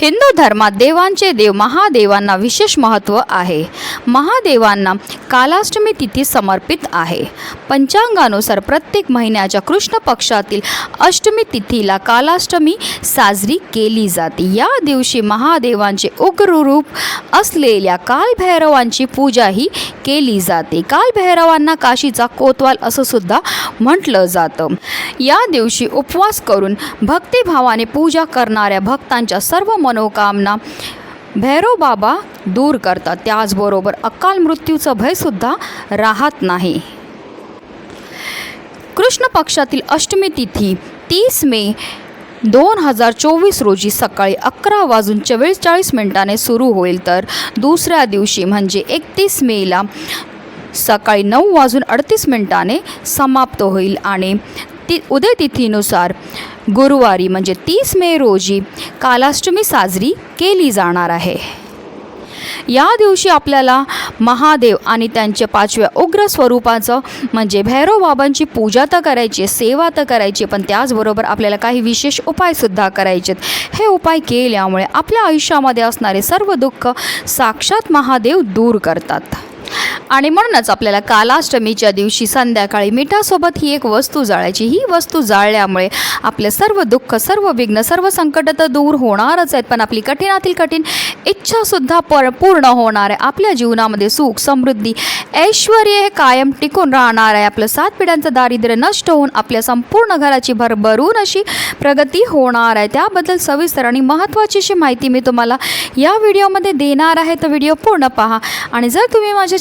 हिंदू धर्मात देवांचे देव महादेवांना विशेष महत्त्व आहे. महादेवांना कालाष्टमी तिथी समर्पित आहे. पंचांगानुसार प्रत्येक महिन्याच्या कृष्ण पक्षातील अष्टमी तिथीला कालाष्टमी साजरी केली जाते. या दिवशी महादेवांचे उग्र रूप असलेल्या कालभैरवांची पूजाही केली जाते. कालभैरवांना काशीचा कोतवाल असं सुद्धा म्हटलं जातं. या दिवशी उपवास करून भक्तिभावाने पूजा करणाऱ्या भक्तांच्या सर्व मनोकामना भैरव बाबा दूर करतात. त्याचबरोबर अकाल मृत्यूचं भयसुद्धा राहत नाही. कृष्ण पक्षातील अष्टमी तिथी तीस मे दोन हजार चोवीस रोजी सकाळी अकरा वाजून चव्वेचाळीस मिनिटाने सुरू होईल. तर दुसऱ्या दिवशी म्हणजे एकतीस मेला सकाळी नऊ वाजून अडतीस मिनिटाने समाप्त होईल आणि ती उदय तिथीनुसार गुरुवारी म्हणजे तीस मे रोजी कालाष्टमी साजरी केली जाणार आहे. या दिवशी आपल्याला महादेव आणि त्यांच्या पाचव्या उग्र स्वरूपाचं म्हणजे भैरव बाबांची पूजा तर करायची सेवा तर करायची पण त्याचबरोबर आपल्याला काही विशेष उपायसुद्धा करायचेत. हे उपाय केल्यामुळे आपल्या आयुष्यामध्ये असणारे सर्व दुःख साक्षात महादेव दूर करतात. आणि म्हणूनच आपल्याला कालाष्टमीच्या दिवशी संध्याकाळी मिठासोबत ही एक वस्तू जाळायची. ही वस्तू जाळल्यामुळे आपले सर्व दुःख सर्व विघ्न सर्व संकट तर दूर होणारच आहेत. पण आपली कठीणातील कठीण इच्छासुद्धा पर पूर्ण होणार आहे. आपल्या जीवनामध्ये सुख समृद्धी ऐश्वर हे कायम टिकून राहणार आहे. आपलं सात पिढ्यांचं दारिद्र्य नष्ट होऊन आपल्या संपूर्ण घराची भरभरून अशी प्रगती होणार आहे. त्याबद्दल सविस्तर आणि महत्त्वाची अशी माहिती मी तुम्हाला या व्हिडिओमध्ये देणार आहे. तर व्हिडिओ पूर्ण पहा. आणि जर तुम्ही माझ्या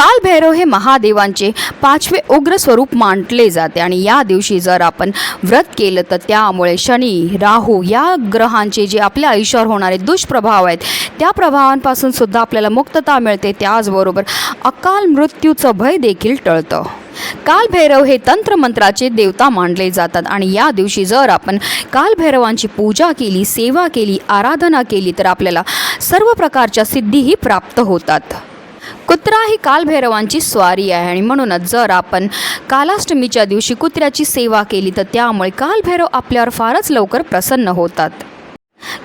कालभैरव हे महादेवांचे पाचवे उग्र स्वरूप मांडले जाते. आणि या दिवशी जर आपण व्रत केलं तर त्यामुळे शनी राहू या ग्रहांचे जे आपल्या आयुष्यावर होणारे दुष्प्रभाव आहेत त्या प्रभावांपासून सुद्धा आपल्याला मुक्तता मिळते. त्याचबरोबर अकाल मृत्यूचं भय देखील टळतं. कालभैरव हे तंत्रमंत्राचे देवता मानले जातात. आणि या दिवशी जर आपण कालभैरवांची पूजा केली सेवा केली आराधना केली तर आपल्याला सर्व प्रकारच्या सिद्धीही प्राप्त होतात. कुत्रा ही कालभैरवांची स्वारी आहे आणि म्हणूनच जर आपण कालाष्टमीच्या दिवशी कुत्र्याची सेवा केली तर त्यामुळे कालभैरव आपल्यावर फारच लवकर प्रसन्न होतात.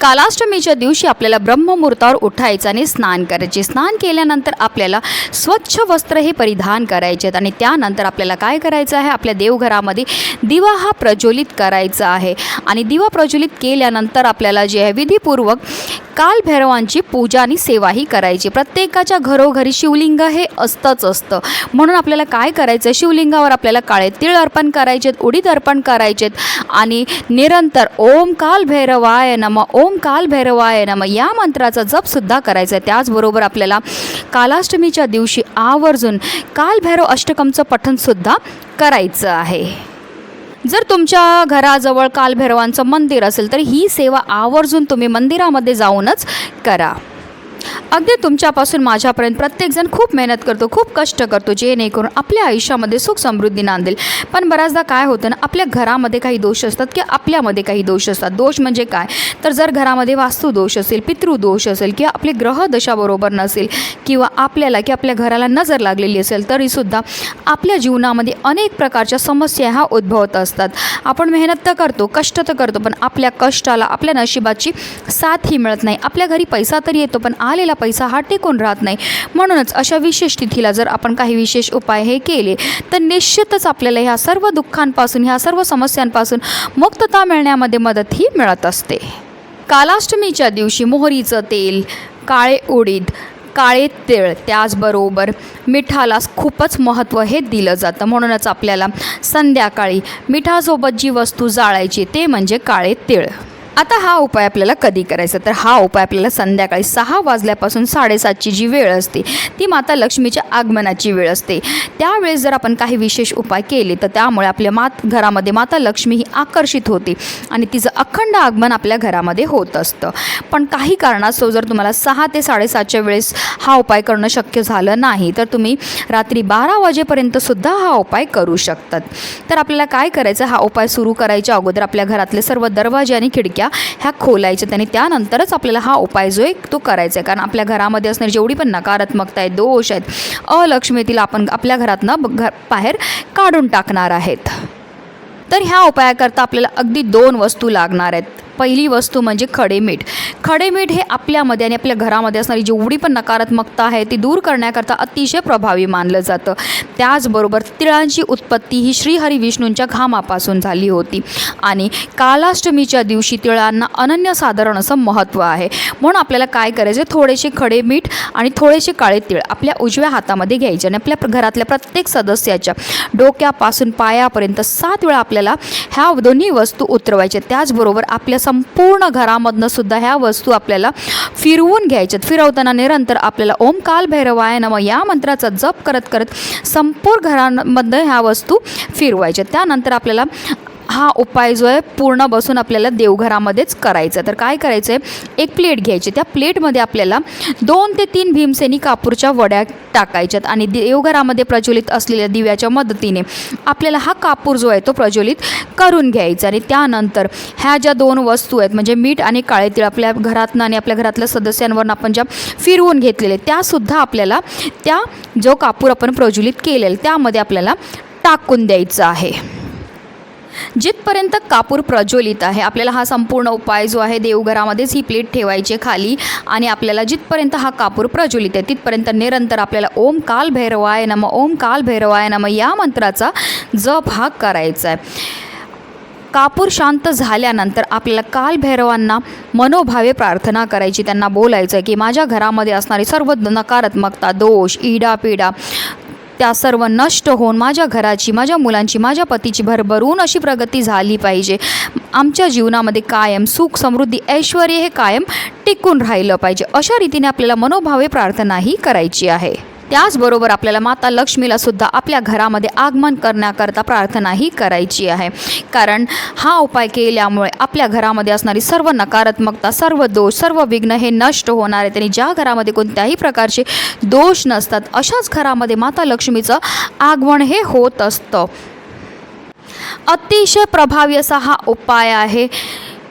कालाष्टमीच्या दिवशी आपल्याला ब्रह्ममुहूर्तावर उठायचं आणि स्नान करायचे. स्नान केल्यानंतर आपल्याला स्वच्छ वस्त्र हे परिधान करायचे आहेत आणि त्यानंतर आपल्याला काय करायचं आहे? आपल्या देवघरामध्ये दिवा हा प्रज्वलित करायचा आहे. आणि दिवा प्रज्वलित केल्यानंतर आपल्याला जे आहे विधीपूर्वक कालभैरवांची पूजा आणि सेवाही करायची. प्रत्येकाच्या घरोघरी शिवलिंग हे असतंच असतं. म्हणून आपल्याला काय करायचं आहे शिवलिंगावर आपल्याला काळे तिळ अर्पण करायचेत उडीद अर्पण करायचेत आणि निरंतर ओम काल भैरवाय नम. ओम काल भैरवाय नम. या मंत्राचा जपसुद्धा करायचा आहे त्याचबरोबर आपल्याला कालाष्टमीच्या दिवशी आवर्जून कालभैरव अष्टकमचं पठणसुद्धा करायचं आहे. जर तुमच्या घराजवळ कालभैरवांचं मंदिर असेल तर ही सेवा आवर्जून तुम्ही मंदिरामध्ये जाऊनच करा. अगदी तुमच्यापासून माझ्यापर्यंत प्रत्येकजण खूप मेहनत करतो खूप कष्ट करतो जेणेकरून आपल्या आयुष्यामध्ये सुख समृद्धी नांदेल. पण बऱ्याचदा काय होतं ना आपल्या घरामध्ये काही दोष असतात किंवा आपल्यामध्ये काही दोष असतात. दोष म्हणजे काय? तर जर घरामध्ये वास्तुदोष असेल पितृदोष असेल किंवा आपली ग्रहदशा बरोबर नसेल किंवा आपल्याला की आपल्या घराला नजर लागलेली असेल तरीसुद्धा आपल्या जीवनामध्ये अनेक प्रकारच्या समस्या ह्या उद्भवत असतात. आपण मेहनत तर करतो कष्ट तर करतो पण आपल्या कष्टाला आपल्या नशिबाची साथ ही मिळत नाही. आपल्या घरी पैसा तरी येतो पण आलेला पैसा हा टिकून राहत नाही. म्हणूनच अशा विशेष तिथीला जर आपण काही विशेष उपाय हे केले तर निश्चितच आपल्याला ह्या सर्व दुःखांपासून ह्या सर्व समस्यांपासून मुक्तता मिळण्यामध्ये मदत ही मिळत असते. कालाष्टमीच्या दिवशी मोहरीचं तेल काळे उडीद काळे तिळ त्याचबरोबर मिठाला खूपच महत्त्व हे दिलं जातं. म्हणूनच आपल्याला संध्याकाळी मिठासोबत जी वस्तू जाळायची ते म्हणजे काळे तिळ. आता हा उपाय आपल्याला कधी करायचा? तर हा उपाय आपल्याला संध्याकाळी सहा वाजल्यापासून साडेसातची जी वेळ असते ती माता लक्ष्मीच्या आगमनाची वेळ असते. त्यावेळेस जर आपण काही विशेष उपाय केले तर त्यामुळे आपल्या मात घरामध्ये माता लक्ष्मी ही आकर्षित होते आणि तिचं अखंड आगमन आपल्या घरामध्ये होत असतं. पण काही कारणास्तव जर तुम्हाला सहा ते साडेसातच्या वेळेस हा उपाय करणं शक्य झालं नाही तर तुम्ही रात्री बारा वाजेपर्यंत सुद्धा हा उपाय करू शकतात. तर आपल्याला काय करायचं? हा उपाय सुरू करायच्या अगोदर आपल्या घरातले सर्व दरवाजे आणि खिडक्या ह्या खोलायच्यात आणि त्यानंतरच आपल्याला हा उपाय जो आहे तो करायचा आहे. कारण आपल्या घरामध्ये असणारी जेवढी पण नकारात्मकता आहे दोष आहेत अलक्ष्मीतील आपण आपल्या घरातनं घर बाहेर काढून टाकणार आहेत. तर ह्या उपायाकरता आपल्याला अगदी दोन वस्तू लागणार आहेत. पहिली वस्तू म्हणजे खडे मीठ खडे मीठ हे आपल्यामध्ये आणि आपल्या घरामध्ये असणारी जेवढी पण नकारात्मकता आहे ती दूर करण्याकरता अतिशय प्रभावी मानलं जातं. त्याचबरोबर तिळांची उत्पत्ती ही श्रीहरी विष्णूंच्या घामापासून झाली होती. आणि कालाष्टमीच्या दिवशी तिळांना अनन्यसाधारण असं महत्त्व आहे. म्हणून आपल्याला काय करायचं थोडेसे खडे मीठ आणि थोडेसे काळे तिळ आपल्या उजव्या हातामध्ये घ्यायचे आणि आपल्या घरातल्या प्रत्येक सदस्याच्या डोक्यापासून पायापर्यंत सात वेळा आपल्याला ह्या दोन्ही वस्तू उतरवायच्या. त्याचबरोबर आपल्या संपूर्ण घरामधनं सुद्धा ह्या वस्तू आपल्याला फिरवून घ्यायच्यात. फिरवताना निरंतर आपल्याला ओम काल भैरवाय नम या मंत्राचा जप करत करत संपूर्ण घरांमध्ये ह्या वस्तू फिरवायच्या त्यानंतर आपल्याला हा उपाय जो आहे पूर्ण बसून आपल्याला देवघरामध्येच करायचा. तर काय करायचं आहे एक प्लेट घ्यायची. त्या प्लेटमध्ये आपल्याला दोन ते तीन भीमसेनी कापूरच्या वड्या टाकायच्यात आणि देवघरामध्ये प्रज्वलित असलेल्या दिव्याच्या मदतीने आपल्याला हा कापूर जो आहे तो प्रज्वलित करून घ्यायचा. आणि त्यानंतर ह्या ज्या दोन वस्तू आहेत म्हणजे मीठ आणि काळे तीळ आपल्या घरातनं आणि आपल्या घरातल्या सदस्यांवरून आपण ज्या फिरवून घेतलेले त्यासुद्धा आपल्याला त्या जो कापूर आपण प्रज्वलित केलेला त्यामध्ये आपल्याला टाकून द्यायचं आहे. जिथपर्यंत कापूर प्रज्वलित आहे आपल्याला हा संपूर्ण उपाय जो आहे देवघरामध्येच ही प्लेट ठेवायची खाली आणि आपल्याला जिथपर्यंत हा कापूर प्रज्वलित आहे तिथपर्यंत निरंतर आपल्याला ओम काल भैरवाय नम ओम काल भैरवाय नम या मंत्राचा जप हा करायचा आहे. कापूर शांत झाल्यानंतर आपल्याला कालभैरवांना मनोभावे प्रार्थना करायची त्यांना बोलायचं आहे की माझ्या घरामध्ये असणारी सर्व नकारात्मकता दोष इडापिडा त्या सर्व नष्ट होऊन माझ्या घराची माझ्या मुलांची माझ्या पतीची भरभरून अशी प्रगती झाली पाहिजे. आमच्या जीवनामध्ये कायम सुख समृद्धी ऐश्वर हे कायम टिकून राहिलं पाहिजे. अशा रीतीने आपल्याला मनोभावे प्रार्थनाही करायची आहे. त्याचबरोबर आपल्याला माता लक्ष्मीला सुद्धा आपल्या घरामध्ये आगमन करण्याकरता प्रार्थनाही करायची आहे. कारण हा उपाय केल्यामुळे आपल्या घरामध्ये असणारी सर्व नकारात्मकता सर्व दोष सर्व विघ्न हे नष्ट होणार आहे. त्यांनी ज्या घरामध्ये कोणत्याही प्रकारचे दोष नसतात अशाच घरामध्ये माता लक्ष्मीचं आगमन हे होत असतं. अतिशय प्रभावी असा हा उपाय आहे.